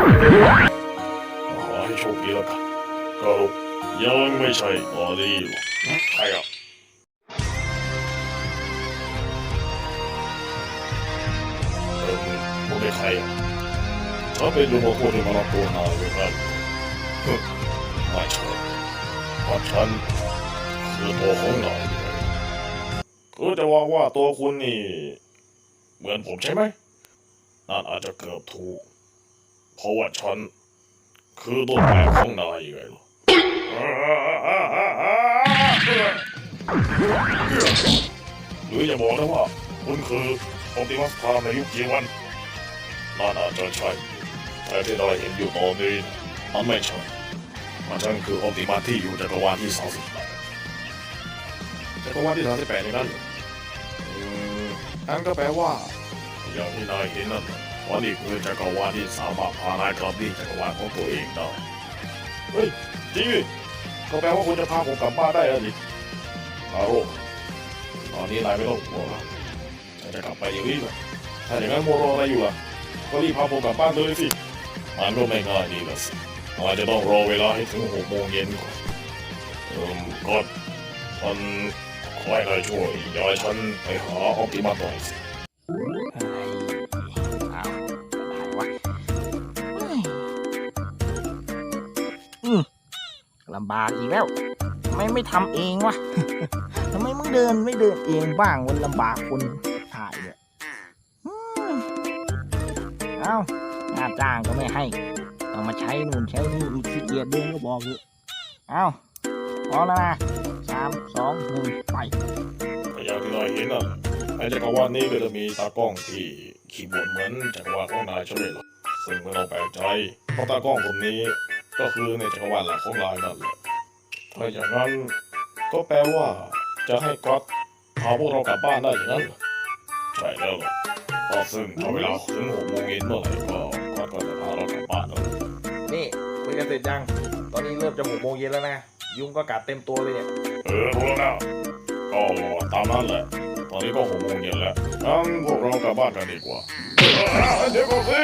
ขอให้โชคดีแล้วกันก็ยังไม่ใช่อนนี้หรใครอะเออคุณเป็นใครอะถ้าเป็นลุงของคนที่มารับตัวนายอย่างนั้นฮึไม่ใช่เพราะฉันคือตัวของนายคือจะว่าว่าตัวคุณนี่ เหมือนผมใช่ไหมนั่นอาจจะเกือบถูก เพราะว่าฉัน คือต้นแบบของนายไงล่ะหรืออย่าบอกนะว่า คุณคือออปติมัสพามในยุคจีวันน่าอาจจะใช่แต่ที่เราเห็นอยู่ตอนนี้มันไม่ใช่มันฉันคือออปติมัสที่อยู่จักรวาลที่สามสิบแปดจักรวาลที่สามสิบแปดนี่นั่นเหรออืมนั่นก็แปลว่าอย่างที่นายเห็นนั่น แหละนี่คือจักรวาลที่สามารถพานายกลับที่จักรวาลของตัวเองได้ เฮ้ยจริงดิก็แปลว่าคุณจะพาผมกลับบ้านได้แล้วดิอาโร่ตอนนี้นายไม่ต้องห่วงแล้วฉันจะกลับไปอย่างนี้แหละถ้าอย่างนั้นโมรออะไรอยู่ล่ะ ก็รีบพาผมกลับบ้านเลยสิ มันก็ไม่ง่ายนี่ละสินายจะต้องรอเวลาให้ถึงหกโมงเย็นก่อนเอิ่มก็มันขอให้นายช่วยย้ายฉันไปหาออปติมัสหน่อยสิ บากอีกแล้วทำไมไม่ทำเองวะทำไมมึงเดินไม่เดินเองบ้างมันลำบากคนถ่ายเนี่ยอืมเอ้างานจ้างก็ไม่ให้ต้องมาใช้นู่นใช้นี่อีกขี้เกียจเดินก็บอกอยู่เอ้าพอแล้วนะสามสองหนึ่งไปก็อย่างที่นายเห็นน่ะในจักรวาลนี้ก็จะมีตากล้องที่ขี่บนเหมือนจักรวาลของนายใช่ไหมล่ะซึ่งไม่ต้องแปลกใจเพราะตากล้องคนนี้ก็คือในจักรวาลหลักของนายนั่นแหละ ถ้าอย่างนั้นก็แปลว่า จะให้ก๊อตพาพวกเรากลับบ้านได้อย่างนั้นเหรอใช่แล้วล่ะก็ซึ่งถ้าเวลาถึงหกโมงเย็นเมื่อไหร่ก็ก๊อตก็จะพาเรากลับบ้านแล้วนี่คุยกันเสร็จยัง ตอนนี้เริ่มจะหกโมงเย็นแล้วนะ ยุงก็กัดเต็มตัวเลยเนี่ย เออพวกเราก็ตามนั้นแหละ ตอนนี้ก็หกโมงเย็นแล้วงั้นพวกเรากลับบ้านกันดีกว่าเดี๋ยวก่อนสิ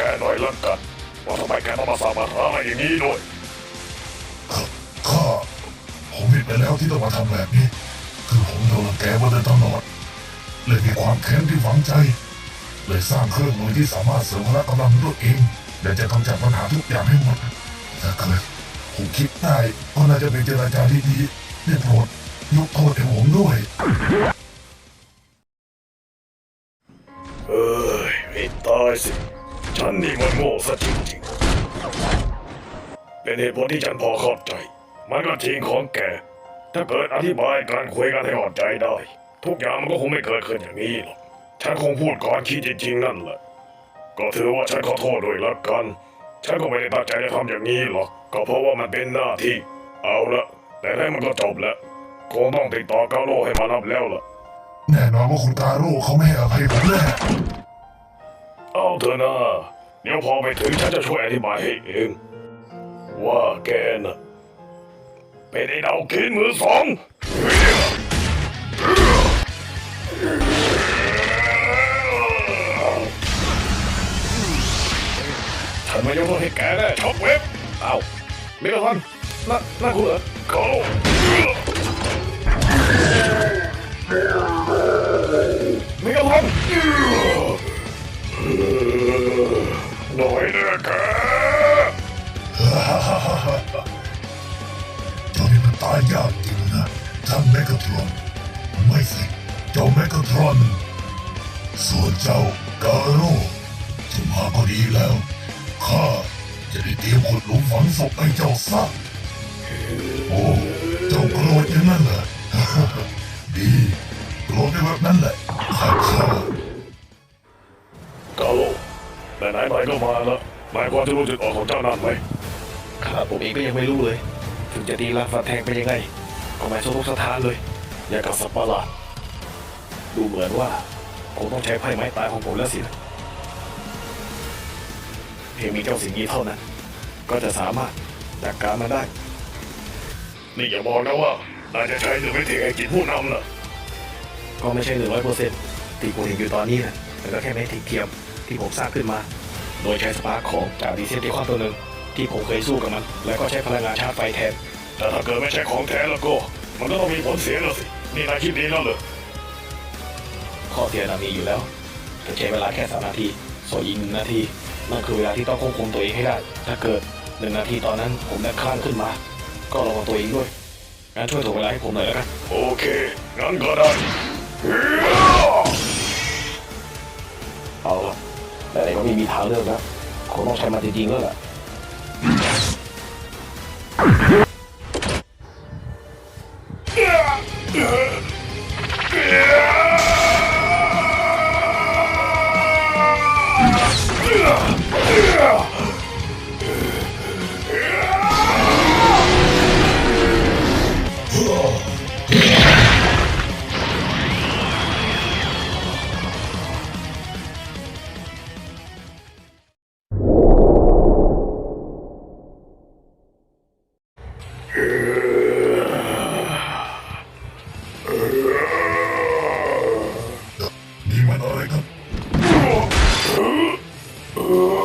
หตุผลแกหน่อยละกันว่าทำไมแกต้องมาสาบานอะไรอย่างนี้ด้วยข้าผมผิดไปแล้วที่ต้องมาทำแบบนี้ คือผมโดนรังแกมาโดยตลอด เลยมีความแค้นที่ฝังใจ เลยสร้างเครื่องมือที่สามารถเสริมพละกำลังด้วยเองและจะกำจัดปัญหาทุกอย่างให้หมดถ้าเกิดผมคิดได้ก็น่าจะเป็นเจรจาที่ดีได้โปรดยกโทษให้ผมด้วยเอ้ยไม่ตายสิ ฉันนี่มันโง่ซะจริงๆ เป็นเหตุผลที่ฉันพอเข้าใจ มันก็จริงของแก ถ้าเกิดอธิบายการคุยกันให้เข้าใจได้ ทุกอย่างมันก็คงไม่เกิดขึ้นอย่างนี้หรอก ฉันคงพูดก่อนคิดจริงๆนั่นแหละ ก็ถือว่าฉันขอโทษด้วยละกัน ฉันก็ไม่ได้ตั้งใจจะทำอย่างนี้หรอก ก็เพราะว่ามันเป็นหน้าที่ เอาละแต่แล้มันก็จบแล้ว คงต้องติดต่อเกาโลให้มารับแล้วล่ะ แน่นอนว่าคุณตาโร่เขาไม่ให้อภัยผมแน่ เอาเถอะนะเดี๋ยวพอไปถึงฉันจะช่วยอธิบายให้เอง ว่าแกน่ะเป็นไอ้ดาวกินมือสองฉันไม่ยกโทษให้แกแน่ช็อกเว็บเอาเมกะทอนน่าน่าคุณเหรอเขาไม่กระพง หน่อยนะแกเจ้านี่มันตายยากจริงนะท่านแมกกาทรอนไม่สิเจ้าแมกกาทรอนส่วนเจ้ากาโร่เจะมาก็ดีแล้วข้าจะได้เตรียมขุดหลุมฝังศพให้เจ้าซะโอ้เจ้าโกรธอย่างนั้นเหรอดีโกรธได้แบบนั้นแหละข้าข้าก ไหนไหนๆนายก็มาแล้วายพอจะรู้จุดอ่อนของเจ้านั่นไหมข้าผมเองก็ยังไม่รู้เลย ถึงจะดีลาฟันแทงไปยังไงก็ไม่สมทุกสถานเลยอย่างกับสัตว์ประหลาดดูเหมือนว่าคงต้องใช้ไพ่ไม้ตายของผมแล้วสินะเพียงมีเจ้าสิ่งนี้เท่านั้น ก็จะสามารถจัดการมันได้ นี่อย่าบอกนะว่านายจะใช้หนึ่งวิธีไอ้กินผู้นำน่ะก็ไม่ใช่หนึ่งร้อยเปอร์เซ็นต์ที่ผมเห็นอยู่ตอนนี้นะแต่ก็แค่แม่ทีเทียมที่ผมสร้างขึ้นมา โดยใช้สปาร์คของจากดีเซนเดคอนตัวหนึ่งที่ผมเคยสู้กับมัน แล้วก็ใช้พลังงานชาร์จไฟแทน แต่ถ้าเกิดไม่ใช่ของแท้แล้วก็ มันก็ต้องมีผลเสียแล้วสิ นี่นายคิดดีแล้วเหรอข้อเสียน่ะมีอยู่แล้วแต่ใช้เวลาแค่สามนาที ส่วนอีกหนึ่งนาทีนั่นคือเวลาที่ต้องควบคุมตัวเองให้ได้ ถ้าเกิดหนึ่งนาทีตอนนั้นผมได้คลั่งขึ้นมา ก็ระวังตัวเองด้วยงั้นช่วยถ่วงเวลาให้ผมหน่อยแล้วกันโอเคงั้นก็ได้ แต่ไหนก็ไม่มีทางเลือกแล้วคงต้องใช้มันจริงๆแล้วล่ะ เ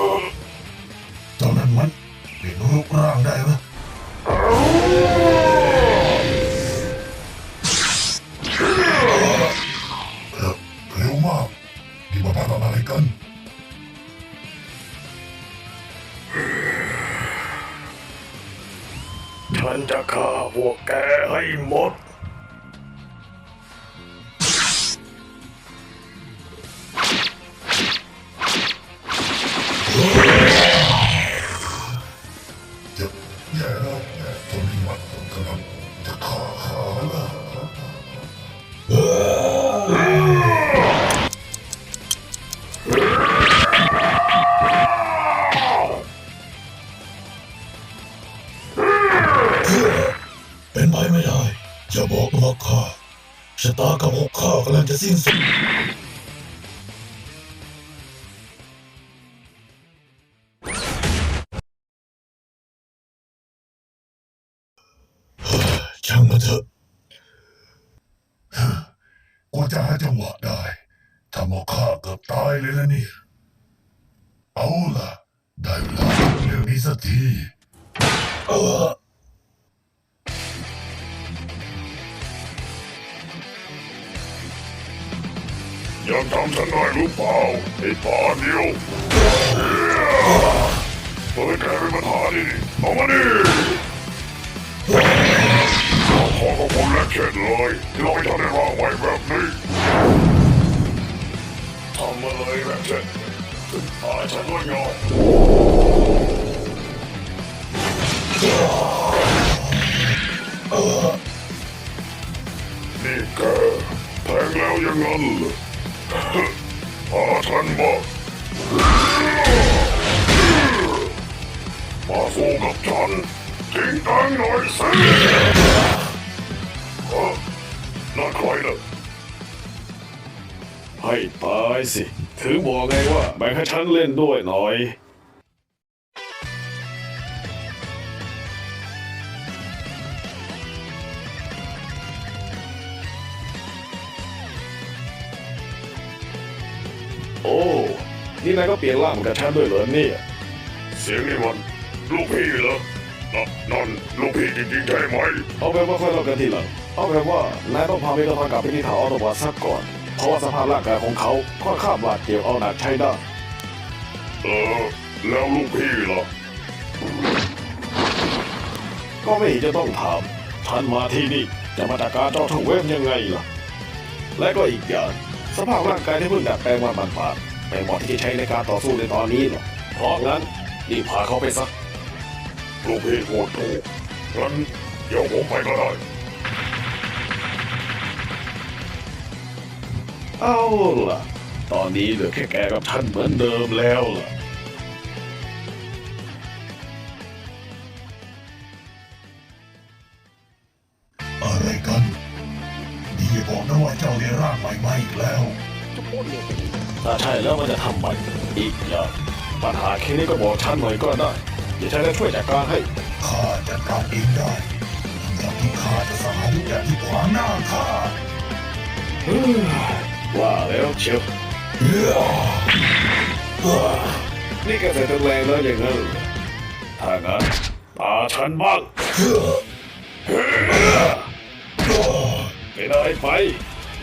ชะตากรรมของข้ากำลังจะสิ้นสุด ยังจำฉันได้หรือเปล่าไอ้ปาเดียวเปิดแกเป็นประธานนี่เอามาดิขอขอบคุณและเข็ดเลยที่เราไม่ทันได้ร่างไว้แบบนี้ทำมาเลยแบบเช่นถึงตายฉันด้วยเงานี่แกแทงแล้วยังงั้นเหรอ พาฉันมามาสู้กับฉันจริงจังหน่อยสิฮะนั่นใครน่ะให้ตายสิ ถือบอกไงว่าแบ่งให้ฉันเล่นด้วยหน่อยายก็เปลี่ยนร่างกับฉันด้วยเหรอเนี่ย เสียงนี่มันลูกพี่เหรออะนั่นลูกพี่จริงๆใช่ไหม เอาแบบว่าค่อยเล่ากันทีหลังเอาแบบว่านายต้องพาเมกะทอนกลับไปที่ฐานออโตบอทซะก่อน เพราะว่าสภาพร่างกายของเขาค่อนข้างบาดเจ็บเอาหนักใช้ได้ เออ แล้วลูกพี่ล่ะก็ไม่เห็นจะต้องถามท่านมาที่นี่จะมาจัดการเจ้าทเวฟยังไงล่ะ และก็อีกอย่างสภาพร่างกายที่เพิ่งดัดแปลงมาบานๆ ไม่เหมาะที่จะใช้ในการต่อสู้ในตอนนี้หรอกเพราะงั้นรีบพาเขาไปซะลูกพี่พูดถูกงั้นเดี๋ยวผมไปก็ได้ เอาล่ะ ตอนนี้เหลือแค่แกกับท่านเหมือนเดิมแล้วล่ะ ถ้าใช่แล้วมันจะทำไมอีกอย่างปัญหาแค่นี้ก็บอกท่านหน่อยก็ได้ เดี๋ยวฉันจะช่วยจัดการให้ ข้าจัดการเองได้หลังจากที่ข้าจะสหายทุกอย่างที่ขวางหน้าข้าเฮ้ยว่าแล้วเชียวเอ้อเอ้อนี่แกใส่ตะแรงแล้วอย่างนั้นเหรอถ้างั้นตาฉันบ้างเอ้อเอ้อเป็นอะไรไป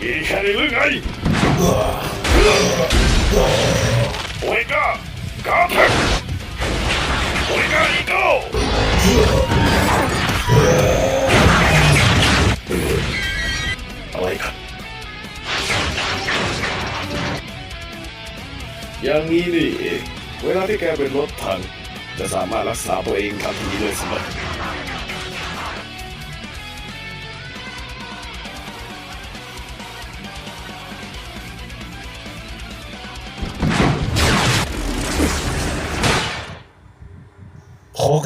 มีแค่นี้หรือไง เอากาแท็กโอเมก้าอีโก้อย่างนี้นี่เองเวลาที่แกเป็นรถถังจะสามารถรักษาตัวเองทันทีเลยสินะพอ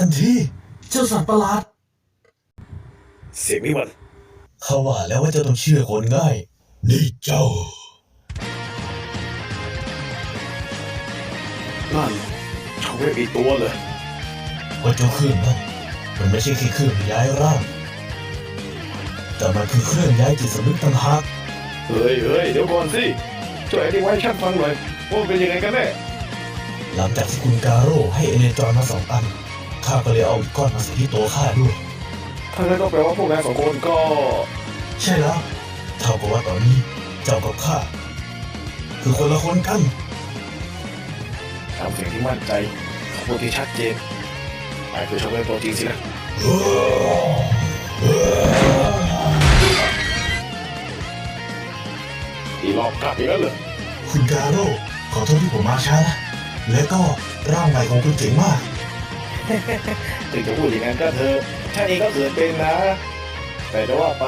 นที เจ้าสัตว์ประหลาด เสียงนี้มันเขาว่าแล้วว่าเจ้าต้องเชื่อคนง่าย นี่เจ้า นั่นชาวเวฟอีกตัวเลย ว่าเจ้าเครื่องนั้นมันไม่ใช่แค่เครื่องย้ายร่าง แต่มันคือเครื่องย้ายจิตสำนึกต่างหากเฮ้ยเฮ้ยเดี๋ยวก่อนสิช่วยอธิบายให้ฉันฟังหน่อยว่ามันเป็นยังไงกันแน่ หลังจากที่คุณกาโร่ให้เอเนจรมาสองอัน ข้าก็เลยเอาอีกก้อนมาใส่ที่ตัวข้าด้วยถ้างั้นก็แปลว่าพวกนายสองคนก็ ใช่แล้วเท่ากับว่าตอนนี้เจ้ากับข้าคือคนละคนกันทำเสียงที่มั่นใจขบวนที่ชัดเจนนายคือชาวเวฟตัวจริงสินะอีหลอกกลับอีกแล้วเหรอคุณกาโร่ขอโทษที่ผมมาช้านะและก็ร่างใหม่ของคุณเจ๋งมาก ถึงจะพูดอย่างนั้นก็เธอะฉันเองก็เกิดเป็นนะ แต่จะว่าไป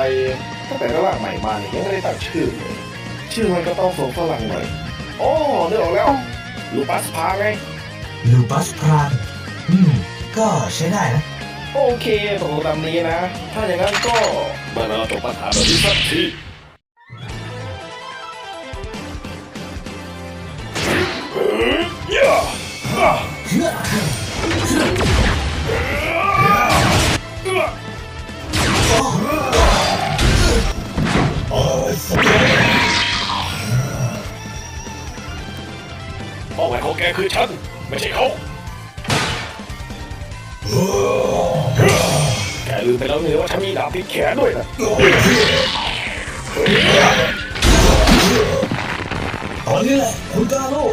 ตั้งแต่ร่างใหม่มาเนี่ยยังไม่ได้ตั้งชื่อเลยชื่อมันก็ต้องส่งฝรั่งหน่อยโอ้นึกออกแล้วลูปัสพาไงลูบัสพรานอืมก็ใช้ได้นะ โอเคตกลงตามนี้นะ ถ้าอย่างนั้นก็ได้เวลาจบปัญหาแบบนี้สักทีเฮ้ย คือฉัน ไม่ใช่เขาแกลืมไปแล้วเนี่ยว่าฉันมีดาบติดแขนด้วยนะตอนนี้แหละคุณกาโร่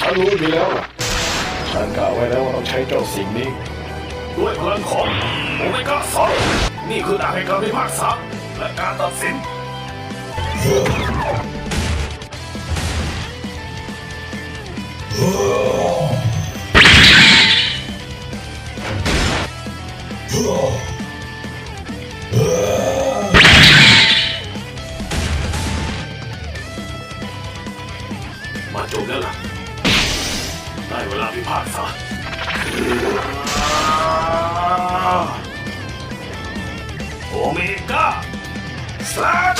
ฉันรู้อยู่แล้วล่ะฉันกล่าวไว้แล้วว่าต้องใช้เจ้าสิ่งนี้ ด้วยพลังของโอเมก้าสองนี่คือดาบแห่งการพิพากษาและการตัดสิน มาจบแล้วล่ะ ได้เวลาพิพากษาโอเมก้าสลัด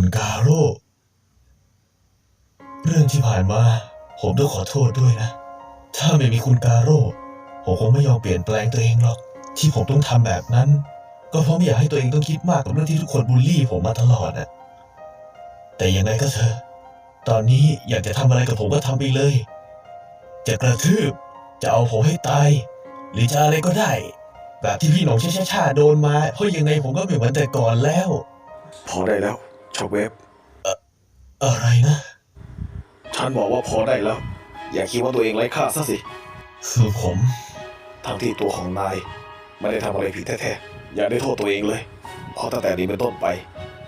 คุณกาโร่เรื่องที่ผ่านมา ผมต้องขอโทษด้วยนะ ถ้าไม่มีคุณกาโร่ผมคงไม่ยอมเปลี่ยนแปลงตัวเองหรอก ที่ผมต้องทำแบบนั้น ก็เพราะไม่อยากให้ตัวเองต้องคิดมากกับเรื่องที่ทุกคนบูลลี่ผมมาตลอดนะแต่ยังไงก็เถอะตอนนี้อยากจะทำอะไรกับผมก็ทำไปเลย จะกระทืบ จะเอาผมให้ตาย หรือจะอะไรก็ได้ แบบที่พี่หนงช่าชาโดนมา เพราะยังไงผมก็ไม่เหมือนแต่ก่อนแล้ว พอได้แล้ว ช็อกเวฟอะไรนะ ฉันบอกว่าพอได้แล้ว อย่าคิดว่าตัวเองไร้ค่าซะสิ คือผมทั้งที่ตัวของนายไม่ได้ทำอะไรผิดแท้ๆ อย่าได้โทษตัวเองเลย เพราะตั้งแต่นี้เป็นต้นไป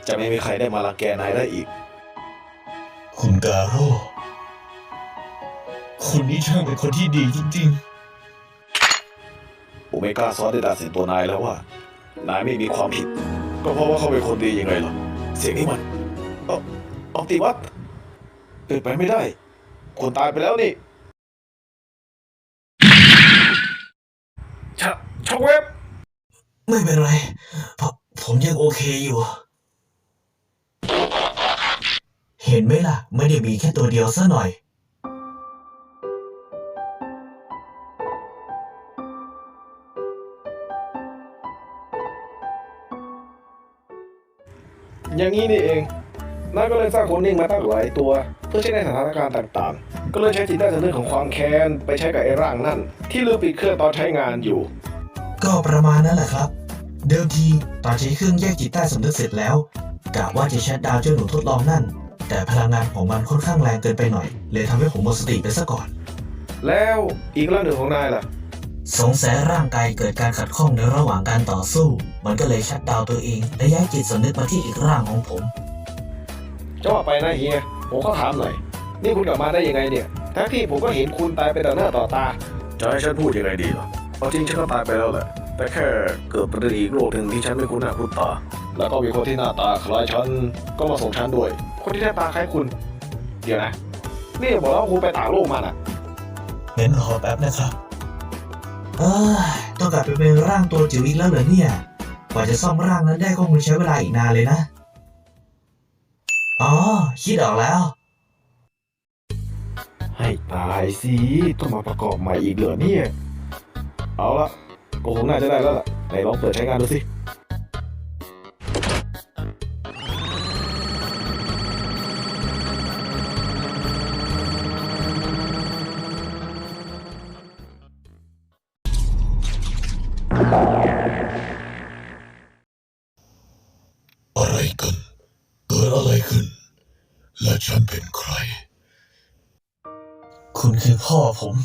จะไม่มีใครได้มารังแกนายได้อีก คุณกาโร่คุณนี่ช่างเป็นคนที่ดีจริงโอเมก้าซอสได้ตัดสินตัวนายแล้วว่า นายไม่มีความผิด ก็เพราะว่าเขาเป็นคนดียังไงล่ะ เสียงนี้มันเออออปติมัสเป็นไปไม่ได้ คนตายไปแล้วนี่ชะช็อกเวฟๆไม่เป็นไรผมผมยังโอเคอยู่ เห็นไหมล่ะ ไม่ได้มีแค่ตัวเดียวซะหน่อย อย่างนี้นี่เองนายก็เลยสร้างคนนิ่งมาตั้งหลายตัว เพื่อใช้ในสถานการณ์ต่างๆ ก็เลยใช้จิตใต้สำนึกของความแค้นไปใช้กับไอ้ร่างนั่น ที่ลืมปิดเครื่องตอนใช้งานอยู่ ก็ประมาณนั้นแหละครับ เดิมทีตอนใช้เครื่องแยกจิตใต้สำนึกเสร็จแล้วกะว่าจะชัดดาวน์เจ้าหนูทดลองนั่น แต่พลังงานของมันค่อนข้างแรงเกินไปหน่อย เลยทำให้ผมหมดสติไปซะก่อน แล้วอีกร่างหนึ่งของนายล่ะ สงสัยร่างกายเกิดการขัดข้องในระหว่างการต่อสู้ มันก็เลยชัดดาวน์ตัวเองและย้ายจิตสำนึกมาที่อีกร่างของผม จะว่าไปนะเฮีย ผมก็ถามหน่อย นี่คุณกลับมาได้ยังไงเนี่ย ทั้งที่ผมก็เห็นคุณตายไปต่อหน้าต่อตา จะให้ฉันพูดยังไงดีล่ะเอาจริงฉันก็ตายไปแล้วแหละ แต่แค่เกิดประเด็นอีกโรคหนึ่งที่ฉันไม่คุ้นหน้าคุ้นตา แล้วก็มีคนที่หน้าตาคล้ายฉันก็มาส่งฉันด้วย คนที่หน้าตาคล้ายคุณ เดี๋ยวนะ นี่บอกว่าคุณไปต่างโลกมาน่ะงั้นรอแป๊บนะครับ เออต้องกลับไปเป็นร่างตัวจิ๋วอีกแล้วเหรอเนี่ย กว่าจะซ่อมร่างนั้นได้ก็คงใช้เวลาอีกนานเลยนะ อ๋อ คิดออกแล้ว ให้ตายสิต้องมาประกอบใหม่อีกเหรอเนี่ย เอาละก็คงน่าจะได้แล้วล่ะไหนลองเปิดใช้งานดูสิ ผม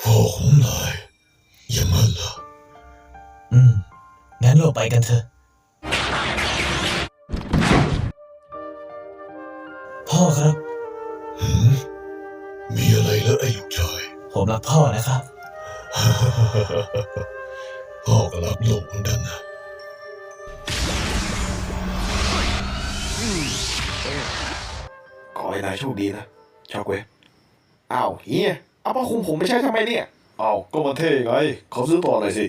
พ่อของนายอย่างนั้นเหรออืม งั้นเราไปกันเถอะ พ่อครับ หืมมีอะไรแล้วไอ้ลูกชาย ผมรักพ่อนะครับ พ่อก็รับลูกเหมือนกันนะ ขอให้นายโชคดีนะชอกเว้ย อ้าวเฮียเอาผ้าคลุมผมไปใช้ทำไมเนี่ยอ้าวก็มาเท่ไงเขาซื้อต่อหน่อยสิ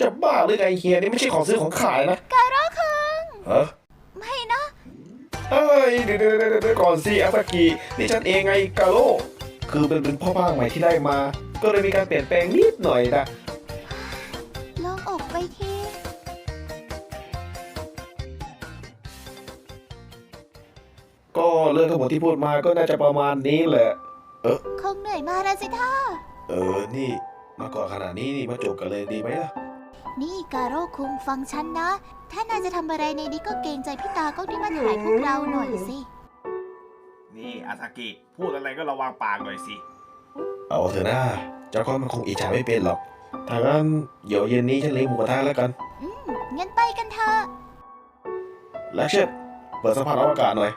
จะบ้าหรือไงเฮียนี่ไม่ใช่ของซื้อของขายนะการอคังฮะไม่นะเฮ้ยเดี๋ยวเดี๋ยวเดี๋ยวเดี๋ยวก่อนสิอาซากินี่ฉันเองไงกาโร่คือเป็นเป็นพ่อบ้านใหม่ที่ได้มา ก็เลยมีการเปลี่ยนแปลงนิดหน่อยนะลองออกไปที ก็เรื่องทั้งหมดที่พูดมาก็น่าจะประมาณนี้แหละคงเหนื่อยมาแล้วสิท่า เออ นี่ มาก่อนขนาดนี้นี่มาจบกันเลยดีไหมล่ะ นี่การโร่คุงฟังฉันนะ ถ้านายจะทำอะไรในนี้ก็เกรงใจพี่ตาก็ที่มาถ่ายพวกเราหน่อยสิ นี่อาซากิพูดอะไรก็ระวังปากหน่อยสิ เอาเถอะนะเจ้าก็มันคงอิจฉาไม่เป็นหรอกถ้างั้นเดี๋ยวเย็นนี้ฉันเลี้ยงหมูกระทะแล้วกัน อืมงั้นไปกันเถอะ และเช่นเปิดสภาพอากาศหน่อย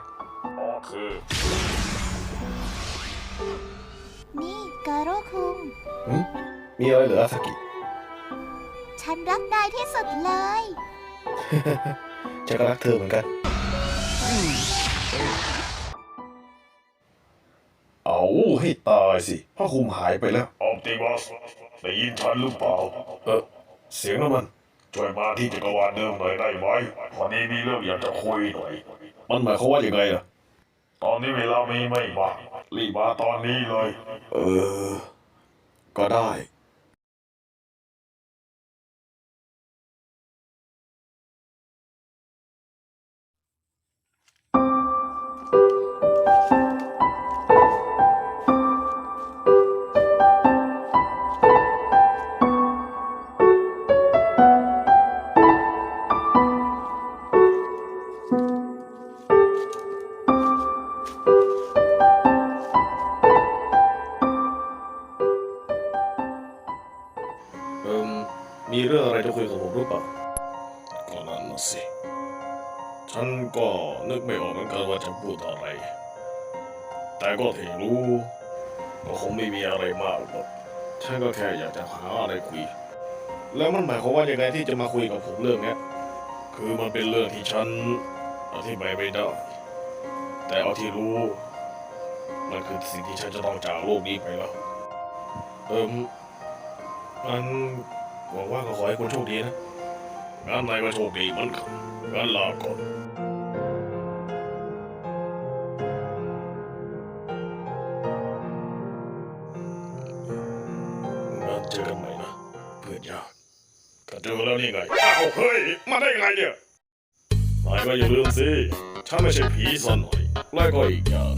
โอเคนี่การโร่คุง มีอะไรเหลือสกิ ฉันรักนายที่สุดเลย ฉันก็รักเธอเหมือนกัน เอาให้ตายสิผ้าคลุมหายไปแล้ว ออปติมัสได้ยินฉันหรือเปล่า เออ เสียงนั่นมันโจช่วยมาที่จักรวาลเดิมหน่อยได้ไหมวันนี้มีเรื่องอยากจะคุยหน่อย มันหมายความว่าอย่างไงล่ะ ตอนนี้เวลามีไม่มากรีบมาตอนนี้เลย เออ ก็ได้เแล้วมันหมายความว่าอย่างไงที่จะมาคุยกับผมเรื่องเนี้ยคือมันเป็นเรื่องที่ฉันอธิบายไม่ได้ แต่เอาที่รู้ มันคือสิ่งที่ฉันจะต้องจากโลกนี้ไปแล้ว เอิมมันหวังว่าก็ขอให้คุณโชคดีนะงานนายก็โชคดีเหมือนกันงานลาก่อน เจอแล้วนี่ไง อ้าวเฮ้ย มาได้ไงเนี่ยนายก็อย่าลืมสิฉันไม่ใช่ผีซะหน่อยแล้วก็อีกอย่าง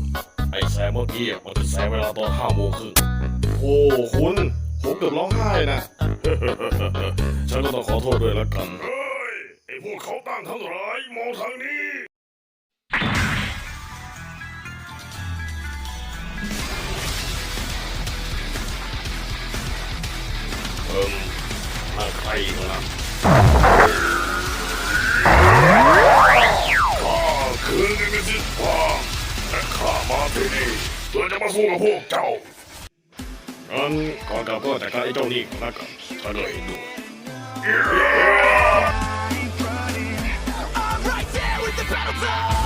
ไอ้แซมเมื่อกี้มันคือแซมเวลาตอนห้าโมงครึ่งโอ้คุณผมเกือบร้องไห้นะฉันก็ต้องขอโทษด้วยละกันเฮ้ยไอ้พวกเขาตั้งทั้งหลายมองทางนี้เอิ่ม 最後だあクールムジッパーかませねえそれでもそうがフォーカーなんかがこうで会場に行く中汚いのイエーイ Right there with the battle zone!